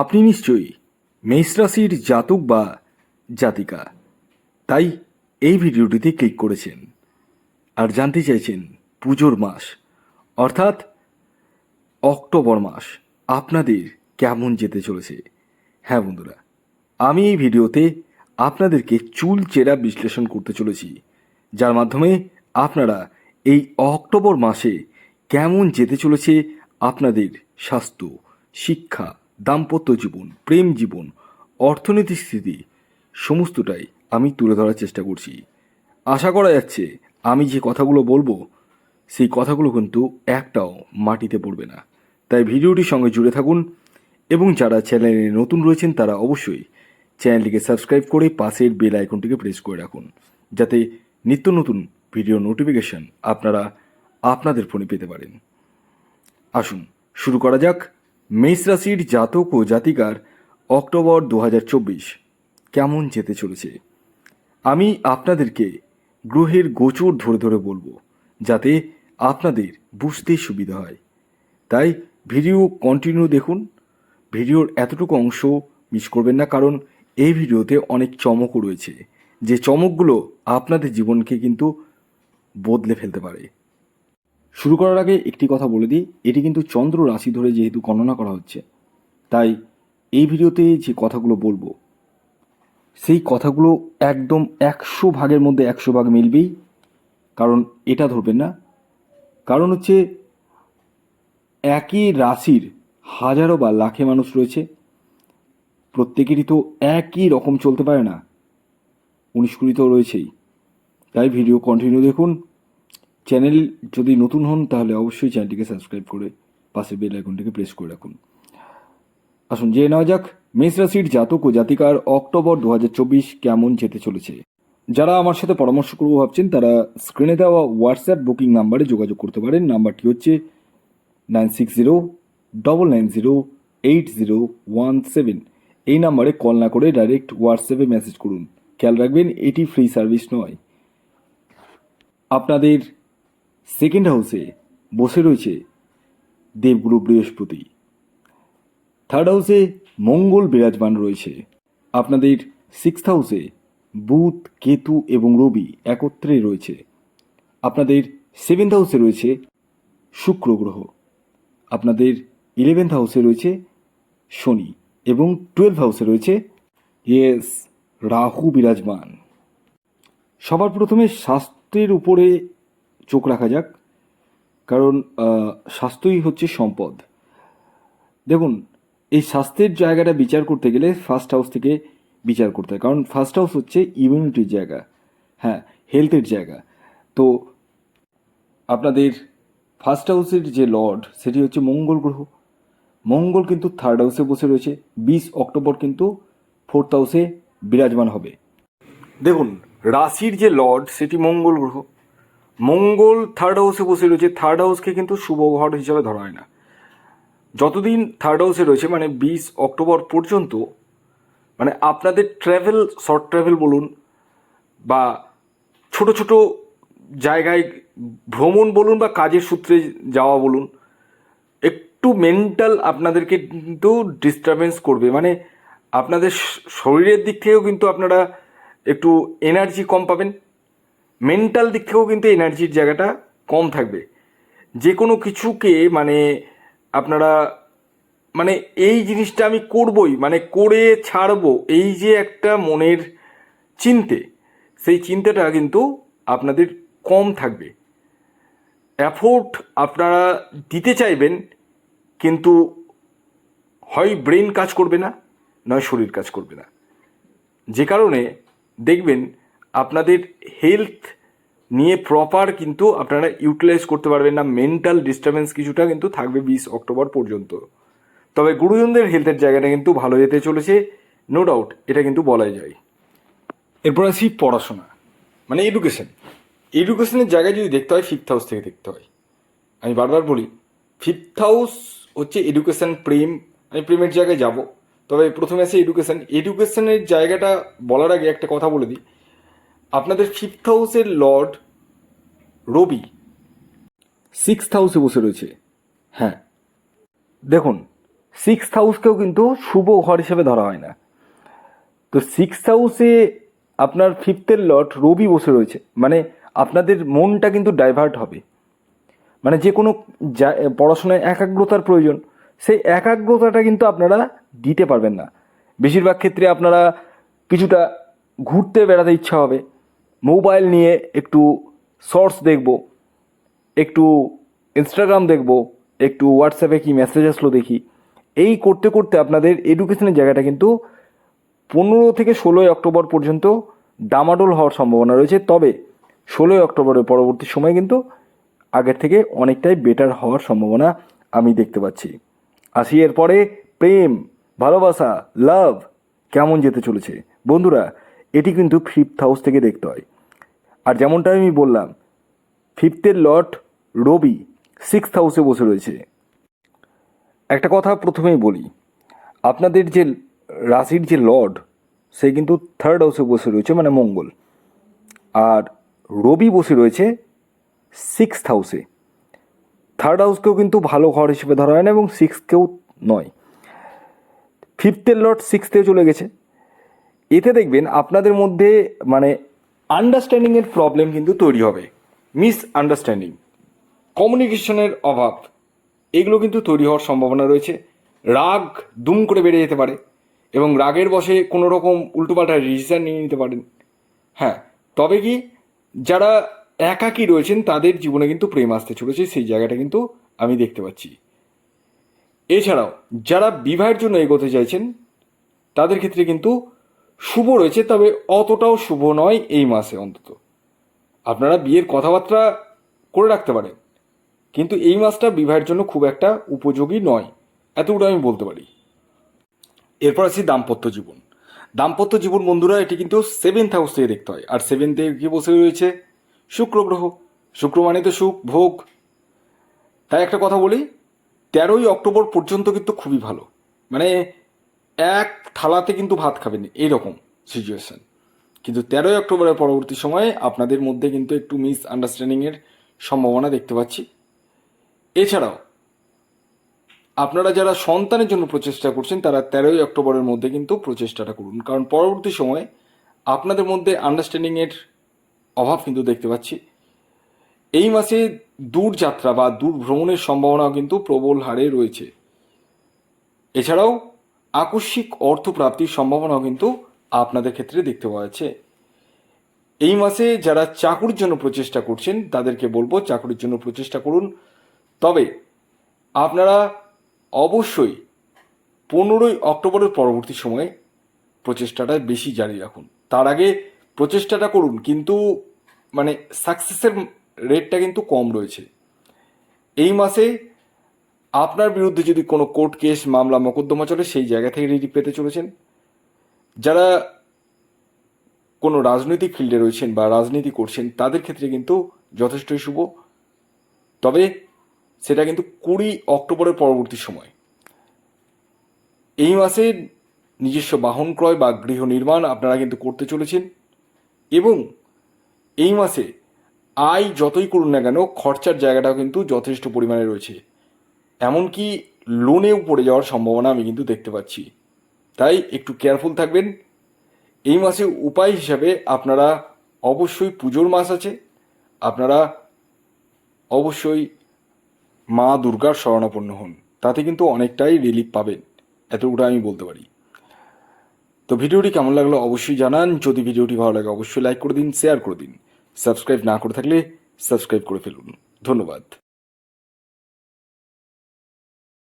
আপনি নিশ্চয়ই মেষ রাশির জাতক বা জাতিকা। তাই এই ভিডিওটিতে ক্লিক করেছেন। আর জানতে চাইছেন পুজোর মাস, অর্থাৎ অক্টোবর মাস, আপনাদের কেমন যেতে চলেছে? হ্যাঁ বন্ধুরা, আমি এই ভিডিওতে আপনাদেরকে চুল চেরা বিশ্লেষণ করতে চলেছি, যার মাধ্যমে আপনারা এই অক্টোবর মাসে কেমন যেতে চলেছে আপনাদের স্বাস্থ্য, শিক্ষা দাম্পত্য জীবন, প্রেম জীবন অর্থনৈতিক স্থিতি সমস্তটাই আমি তুলে ধরার চেষ্টা করছি। আশা করা যাচ্ছে আমি যে কথাগুলো বলব, সেই কথাগুলো কিন্তু একটাও মাটিতে পড়বে না। তাই ভিডিওটির সঙ্গে জুড়ে থাকুন এবং যারা চ্যানেলে নতুন রয়েছেন তারা অবশ্যই চ্যানেলটিকে সাবস্ক্রাইব করে পাশের বেল আইকনটিকে প্রেস করে রাখুন, যাতে নিত্য নতুন ভিডিও নোটিফিকেশন আপনারা আপনাদের ফোনে পেতে পারেন। আসুন, শুরু করা যাক। মেষ রাশির জাতক ও জাতিকার অক্টোবর দু হাজার চব্বিশ কেমন যেতে চলেছে? আমি আপনাদেরকে গ্রহের গোচর ধরে ধরে বলব, যাতে আপনাদের বুঝতে সুবিধা হয়। তাই ভিডিও কন্টিনিউ দেখুন। ভিডিওর এতটুকু অংশ মিস করবেন না, কারণ এই ভিডিওতে অনেক চমকও রয়েছে, যে চমকগুলো আপনাদের জীবনকে কিন্তু বদলে ফেলতে পারে। শুরু করার আগে একটি কথা বলে দিই, এটি কিন্তু চন্দ্র রাশি ধরে যেহেতু গণনা করা হচ্ছে, তাই এই ভিডিওতে যে কথাগুলো বলব, সেই কথাগুলো একদম একশো ভাগের মধ্যে একশো ভাগ মিলবেই, কারণ এটা ধরবেন না। কারণ হচ্ছে একই রাশির হাজারো বা লাখে মানুষ রয়েছে, প্রত্যেকেরই তো একই রকম চলতে পারে না, উনিশ কুড়ি তো রয়েছেই। তাই ভিডিও কন্টিনিউ দেখুন চ্যানেল যদি নতুন হন, তাহলে অবশ্যই চ্যানেলটিকে সাবস্ক্রাইব করে পাশে বেল আইকনটিকে প্রেস করে রাখুন। আসুন, জেনে নেওয়া যাক, মেষ রাশির জাতক ও জাতিকার অক্টোবর দু হাজার চব্বিশ কেমন যেতে চলেছে। যারা আমার সাথে পরামর্শ করব ভাবছেন, তারা স্ক্রিনে দেওয়া হোয়াটসঅ্যাপ বুকিং নাম্বারে যোগাযোগ করতে পারেন। নাম্বারটি হচ্ছে nine six zero double nine zero eight zero one seven এই নাম্বারে কল না করে ডাইরেক্ট হোয়াটসঅ্যাপে মেসেজ করুন। খেয়াল রাখবেন, এটি ফ্রি সার্ভিস নয়। আপনাদের সেকেন্ড হাউসে বসে রয়েছে দেবগুরু বৃহস্পতি। থার্ড হাউসে মঙ্গল বিরাজমান রয়েছে। আপনাদের সিক্সথ হাউসে বুধ, কেতু এবং রবি একত্রে রয়েছে। আপনাদের সেভেন্থ হাউসে রয়েছে শুক্র গ্রহ। আপনাদের ইলেভেন্থ হাউসে রয়েছে শনি এবং টুয়েলভ হাউসে রয়েছে ইয়েস রাহু বিরাজমান। সবার প্রথমে স্বাস্থ্যের উপরে চোখ রাখা যাক। কারণ স্বাস্থ্যই হচ্ছে সম্পদ। দেখুন, এই স্বাস্থ্যের জায়গাটা বিচার করতে গেলে ফার্স্ট হাউস থেকে বিচার করতে হয়। কারণ ফার্স্ট হাউস হচ্ছে ইমিউনিটির জায়গা হ্যাঁ হেলথের জায়গা। তো আপনাদের ফার্স্ট হাউসের যে লর্ড সেটি হচ্ছে মঙ্গল গ্রহ। মঙ্গল কিন্তু থার্ড হাউসে বসে রয়েছে। বিশ অক্টোবর কিন্তু ফোর্থ হাউসে বিরাজমান হবে। দেখুন, রাশির যে লর্ড সেটি মঙ্গল গ্রহ। মঙ্গল থার্ড হাউসে বসে রয়েছে। থার্ড হাউসকে কিন্তু শুভ ঘর হিসাবে ধরা হয় না। যতদিন থার্ড হাউসে রয়েছে মানে বিশ অক্টোবর পর্যন্ত মানে আপনাদের ট্রাভেল শর্ট ট্রাভেল বলুন, বা ছোট ছোট জায়গায় ভ্রমণ বলুন বা কাজের সূত্রে যাওয়া বলুন, একটু মেন্টাল আপনাদেরকে কিন্তু ডিস্টারবেন্স করবে। মানে আপনাদের শরীরের দিক থেকেও কিন্তু আপনারা একটু এনার্জি কম পাবেন। মেন্টাল দিক থেকেও কিন্তু এনার্জির জায়গাটা কম থাকবে। যে কোনো কিছুকে মানে আপনারা মানে এই জিনিসটা আমি করবই মানে করে ছাড়বো, এই যে একটা মনের চিন্তে, সেই চিন্তাটা কিন্তু আপনাদের কম থাকবে। অ্যাফোর্ট আপনারা দিতে চাইবেন, কিন্তু হয় ব্রেন কাজ করবে না, নয় শরীর কাজ করবে না। যে কারণে দেখবেন আপনাদের হেলথ নিয়ে প্রপার কিন্তু আপনারা ইউটিলাইজ করতে পারবেন না। মেন্টাল ডিস্টারবেন্স কিছুটা কিন্তু থাকবে বিশ অক্টোবর পর্যন্ত। তবে গুরুজনদের হেলথের জায়গাটা কিন্তু ভালো যেতে চলেছে নো ডাউট এটা কিন্তু বলাই যায়। এরপর আসি পড়াশোনা। মানে এডুকেশন এডুকেশনের জায়গায় যদি দেখতে হয় ফিফথ হাউস থেকে দেখতে হয়। আমি বারবার বলি ফিফথ হাউস হচ্ছে এডুকেশন প্রেম আমি প্রেমের জায়গায় যাব। তবে প্রথমে আসে এডুকেশন এডুকেশনের জায়গাটা বলার আগে একটা কথা বলে দিই। আপনাদের ফিফথ হাউসের লর্ড রবি। সিক্স হাউসে বসে রয়েছে। হ্যাঁ। দেখুন সিক্স হাউসকেও কিন্তু শুভ ঘর হিসেবে ধরা হয় না। তো সিক্স হাউসে আপনার ফিফথের লট রবি বসে রয়েছে। মানে আপনাদের মনটা কিন্তু ডাইভার্ট হবে। মানে যে কোনো পড়াশোনায় একাগ্রতার প্রয়োজন, সেই একাগ্রতাটা কিন্তু আপনারা দিতে পারবেন না। বেশিরভাগ ক্ষেত্রে আপনারা কিছুটা ঘুরতে বেড়াতে ইচ্ছা হবে। মোবাইল নিয়ে একটু শর্টস দেখব, একটু ইনস্টাগ্রাম দেখব, একটু হোয়াটসঅ্যাপে কি মেসেজ আসলো দেখি। এই করতে করতে আপনাদের এডুকেশনের জায়গাটা কিন্তু পনেরো থেকে ষোলোই অক্টোবর পর্যন্ত ডামাডোল হওয়ার সম্ভাবনা রয়েছে। তবে ষোলোই অক্টোবরের পরবর্তী সময় কিন্তু আগের থেকে অনেকটাই বেটার হওয়ার সম্ভাবনা আমি দেখতে পাচ্ছি। আসি এরপরে প্রেম, ভালোবাসা লাভ কেমন যেতে চলেছে? বন্ধুরা, এটি কিন্তু ফিফথ হাউস থেকে দেখতে হয়। আর যেমনটা আমি বললাম ফিফথের লট রবি সিক্স হাউসে বসে রয়েছে। একটা কথা প্রথমেই বলি, আপনাদের যে রাশির যে লর্ড, সে কিন্তু থার্ড হাউসে বসে রয়েছে মানে মঙ্গল। আর রবি বসে রয়েছে সিক্স হাউসে থার্ড হাউসকেও কিন্তু ভালো ঘর হিসেবে ধরা হয় না এবং সিক্সকেও নয়। ফিফথের লট সিক্সথে চলে গেছে। এতে দেখবেন আপনাদের মধ্যে মানে আন্ডারস্ট্যান্ডিংয়ের প্রবলেম কিন্তু তৈরি হবে। মিস আন্ডারস্ট্যান্ডিং কমিউনিকেশনের অভাব, এগুলো কিন্তু তৈরি হওয়ার সম্ভাবনা রয়েছে। রাগ দুম করে বেড়ে যেতে পারে এবং রাগের বসে কোনো রকম উল্টোপাল্টা ডিসিশন নিয়ে নিতে পারেন। হ্যাঁ তবে কি যারা একাকী রয়েছেন তাদের জীবনে কিন্তু প্রেম আসতে চলেছে, সেই জায়গাটা কিন্তু আমি দেখতে পাচ্ছি। এছাড়াও, যারা বিবাহের জন্য এগোতে চাইছেন, তাদের ক্ষেত্রে কিন্তু শুভ রয়েছে, তবে অতটাও শুভ নয় এই মাসে অন্তত। আপনারা বিয়ের কথাবার্তা করে রাখতে পারেন, কিন্তু এই মাসটা বিবাহের জন্য খুব একটা উপযোগী নয় এতগুলো আমি বলতে পারি। এরপর আসি দাম্পত্য জীবন। দাম্পত্য জীবন বন্ধুরা, এটি কিন্তু সেভেন্থ হাউস থেকে দেখতে হয়, আর সেভেন্থে কি বসে রয়েছে? শুক্র গ্রহ। শুক্র মানে তো সুখ, ভোগ। তাই একটা কথা বলি, তেরোই অক্টোবর পর্যন্ত কিন্তু খুবই ভালো। মানে এক থালাতে কিন্তু ভাত খাবেন এইরকম সিচুয়েশন কিন্তু তেরোই অক্টোবরের পরবর্তী সময়ে আপনাদের মধ্যে কিন্তু একটু মিস আন্ডারস্ট্যান্ডিংয়ের সম্ভাবনা দেখতে পাচ্ছি। এছাড়াও, আপনারা যারা সন্তানের জন্য প্রচেষ্টা করছেন, তারা তেরোই অক্টোবরের মধ্যে কিন্তু প্রচেষ্টাটা করুন। কারণ পরবর্তী সময়ে আপনাদের মধ্যে আন্ডারস্ট্যান্ডিংয়ের অভাব কিন্তু দেখতে পাচ্ছি। এই মাসে দূর যাত্রা বা দূর ভ্রমণের সম্ভাবনা কিন্তু প্রবল হারে রয়েছে। এছাড়াও আকস্মিক অর্থপ্রাপ্তির সম্ভাবনাও কিন্তু আপনাদের ক্ষেত্রে দেখতে পাওয়া যাচ্ছে। এই মাসে যারা চাকুরির জন্য প্রচেষ্টা করছেন, তাদেরকে বলব চাকুরির জন্য প্রচেষ্টা করুন। তবে আপনারা অবশ্যই পনেরোই অক্টোবরের পরবর্তী সময়ে প্রচেষ্টাটা বেশি জারি রাখুন। তার আগে প্রচেষ্টাটা করুন, কিন্তু মানে সাকসেসের রেটটা কিন্তু কম রয়েছে। এই মাসে আপনার বিরুদ্ধে যদি কোনো কোর্ট কেস, মামলা, মোকদ্দমা চলে, সেই জায়গা থেকে রিলিফ পেতে চলেছেন? যারা কোনো রাজনৈতিক ফিল্ডে রয়েছেন বা রাজনীতি করছেন, তাদের ক্ষেত্রে কিন্তু যথেষ্টই শুভ। তবে সেটা কিন্তু কুড়ি অক্টোবরের পরবর্তী সময়। এই মাসে নিজস্ব বাহন ক্রয় বা গৃহ নির্মাণ আপনারা কিন্তু করতে চলেছেন এবং এই মাসে আয় যতই করুন না কেন, খরচার জায়গাটাও কিন্তু যথেষ্ট পরিমাণে রয়েছে। এমনকি লোনেও পড়ে যাওয়ার সম্ভাবনা আমি কিন্তু দেখতে পাচ্ছি। তাই একটু কেয়ারফুল থাকবেন। এই মাসে উপায় হিসাবে আপনারা অবশ্যই পুজোর মাস আছে। আপনারা অবশ্যই মা দুর্গার শরণাপন্ন হন। তাতে কিন্তু অনেকটাই রিলিফ পাবেন। এতটুকু আমি বলতে পারি। তো ভিডিওটি কেমন লাগল অবশ্যই জানান। যদি ভিডিওটি ভালো লাগে অবশ্যই লাইক করে দিন শেয়ার করে দিন। সাবস্ক্রাইব না করে থাকলে সাবস্ক্রাইব করে ফেলুন। ধন্যবাদ।